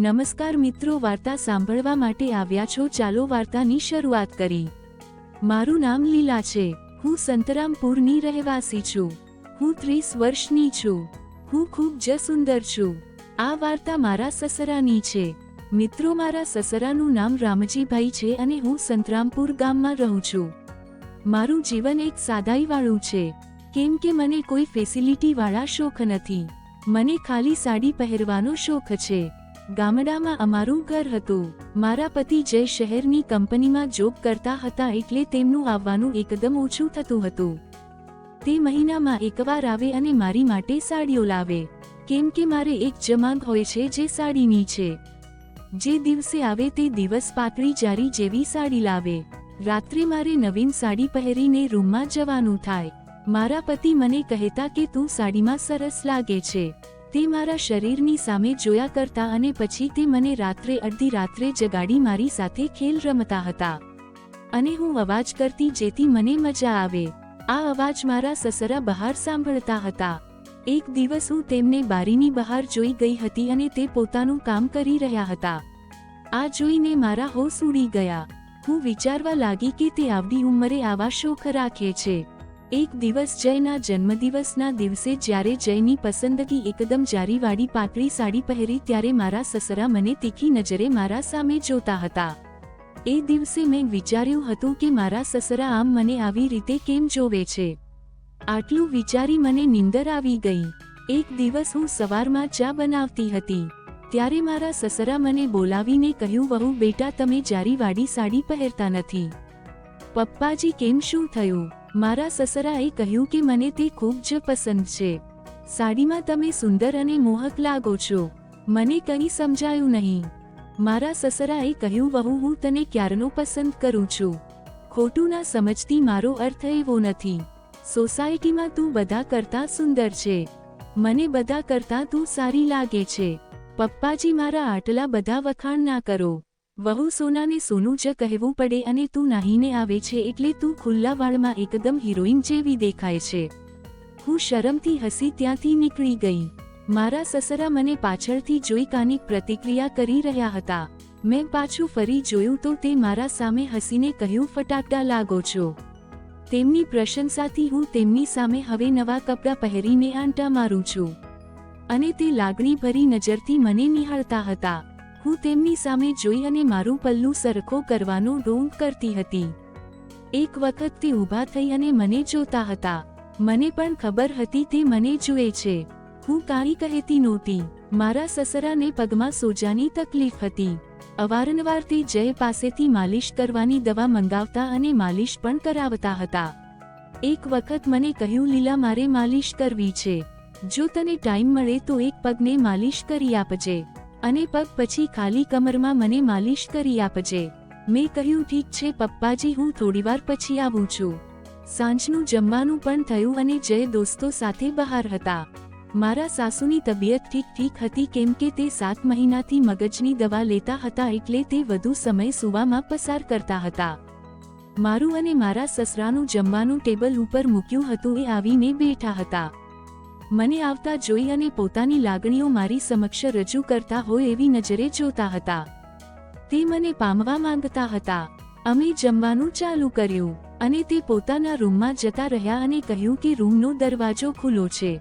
નમસ્કાર મિત્રો, વાર્તા સાંભળવા માટે આવ્યા છો. ચાલો વાર્તાની શરૂઆત કરી. મારું નામ લીલા છે. હું સંતરામપુરની રહેવાસી છું. હું ત્રીસ વર્ષની છું. હું ખૂબ જ સુંદર છું. આ વાર્તા મારા સસરાની છે. મિત્રો, મારા સસરાનું નામ રામજીભાઈ છે અને હું સંતરામપુર ગામમાં રહું છું. મારું જીવન એક સાદાઈવાળું છે. કેમ કે મને કોઈ ફેસિલિટીવાળા શોખ નથી. મને ખાલી સાડી પહેરવાનો શોખ છે. ગામડામાં અમારું ઘર હતું. મારા પતિ જય શહેરની કંપનીમાં જોબ કરતા હતા એટલે તેમનું આવવાનું એકદમ ઓછું થતું હતું. તે મહિનામાં એકવાર આવે અને મારી માટે સાડીઓ લાવે. કેમ કે મારે એક જમાંગ હોય છે જે સાડીની છે. જે દિવસે આવે તે દિવસ પાતળી જારી જેવી સાડી લાવે. રાત્રે મારે નવીન સાડી પહેરીને રૂમમાં જવાનું થાય. મારા પતિ મને કહેતા કે તું સાડીમાં સરસ લાગે છે. તે મારા શરીરની સામે જોયા કરતા અને પછી તે મને રાત્રે અડધી રાત્રે જગાડી મારી સાથે ખેલ રમતા હતા. અને હું અવાજ કરતી જેથી મને મજા આવે. આ અવાજ મારા સસરા બહાર સાંભળતા હતા. એક દિવસ હું તેમને બારીની બહાર જોઈ ગઈ હતી અને તે પોતાનું કામ કરી રહ્યા હતા. આ જોઈને મારા હોશ ઉડી ગયા. હું વિચારવા લાગી કે તે આવડી ઉંમરે આવા શોખ રાખે છે. એક દિવસ જયના જન્મદિવસના દિવસે જ્યારે જયની પસંદગી એકદમ જારીવાળી પાતળી સાડી પહેરી ત્યારે મારા સસરા મને તીખી નજરે મારા સામે જોતા હતા. એ દિવસે મેં વિચાર્યું હતું કે મારા સસરા આમ મને આવી રીતે કેમ જોવે છે. આટલું વિચારી મને નિંદર આવી ગઈ. એક દિવસ હું સવારમાં ચા બનાવતી હતી. ત્યારે મારા સસરા મને બોલાવીને કહ્યું, વહુ, બેટા, તમે જારીવાળી સાડી પહેરતા નથી. પપ્પાજી, કેમ શું થયું? મારા સસરાએ કહ્યું કે મને તે ખૂબ જ પસંદ છે. સાડીમાં તમે સુંદર અને મોહક લાગો છો. મને કંઈ સમજાયું નહીં. મારા સસરાએ કહ્યું, વહુ, હું તને ક્યારનો પસંદ કરું છું? ખોટું ના સમજતી મારો અર્થ એવો નથી. સોસાયટીમાં તું બધા કરતા સુંદર છે. મને બધા કરતા તું સારી લાગે છે. પપ્પાજી મારા આટલા બધા વખાણ ના કરો. વહુ સોનાને સોનું જ કહેવું પડે અને તું નાહીને આવે છે એટલે તું ખુલ્લા વાળમાં એકદમ હિરોઈન જેવી દેખાય છે. હું શરમથી હસી ત્યાંથી નીકળી ગઈ. મારા સસરા મને પાછળથી જોઈ કાનિક પ્રતિક્રિયા કરી રહ્યા હતા. મેં પાછું ફરી જોયું તો તે મારા સામે હસીને કહ્યું, ફટાકડા લાગો છો. તેમની પ્રશંસાથી હું તેમની સામે હવે નવા કપડાં પહેરીને આંટા મારું છું. અને તે લાગણીભરી નજરથી મને નિહાળતા હતા. હું તેમની સામે જોઈ અને મારું પલ્લું સરખો કરવાનો ડોંગ કરતી હતી. એક વખત તે ઊભા થઈ અને મને જોતા હતા. મને પણ ખબર હતી તે મને જુએ છે. હું કાંઈ કહેતી નહોતી. મારા સસરાને પગમાં સોજાની તકલીફ હતી. અવારનવાર તે જય પાસેથી માલિશ કરવાની દવા મંગાવતા અને માલિશ પણ કરાવતા હતા. એક વખત મને કહ્યું, લીલા, મારે માલિશ કરવી છે. જો તને ટાઈમ મળે તો એક પગને માલિશ કરી આપજે. અને પગ પછી ખાલી કમરમાં મને માલિશ કરી આપજે. મેં કહ્યું, ઠીક છે, પપ્પાજી, હું થોડીવાર પછી આવું છું. સાંજનું જમવાનું પણ થયું અને જય દોસ્તો સાથે બહાર હતા. મારા સાસુની તબિયત ઠીક ઠીક હતી, કેમ કે તે સાત મહિનાથી મગજની દવા લેતા હતા એટલે તે વધુ સમય સુવામાં પસાર કરતા હતા. મારું અને મારા સસરાનું જમવાનું ટેબલ ઉપર મૂક્યું હતું એ આવીને બેઠા હતા. મને આવતા જોઈ અને પોતાની લાગણીઓ મારી સમક્ષ રજૂ કરતા હોય એવી નજરે જોતા હતા. તે મને પામવા માંગતા હતા. અમે જમવાનું ચાલુ કર્યું, અને તે પોતાના રૂમમાં જતા રહ્યા અને કહ્યું કે રૂમનો દરવાજો ખુલ્લો છે.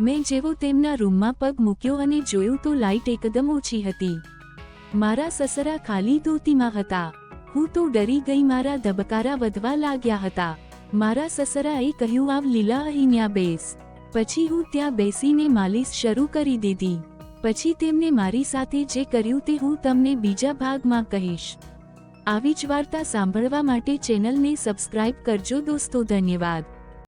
મેં જેવો તેમના રૂમમાં પગ મૂક્યો અને જોયું તો લાઇટ એકદમ ઓછી હતી. મારા સસરા ખાલી ધોતીમાં હતા. હું તો ડરી ગઈ મારા ધબકારા વધવા લાગ્યા હતા. મારા સસરાએ કહ્યું, આવ લીલા અહીંયા બેસ. પછી હું ત્યાં બેસીને માલિશ શરૂ કરી દીધી. પછી તેમને મારી સાથે જે કર્યું તે હું તમને બીજા ભાગમાં કહીશ. આવી જ વાર્તા સાંભળવા માટે ચેનલને સબસ્ક્રાઇબ કરજો દોસ્તો, ધન્યવાદ.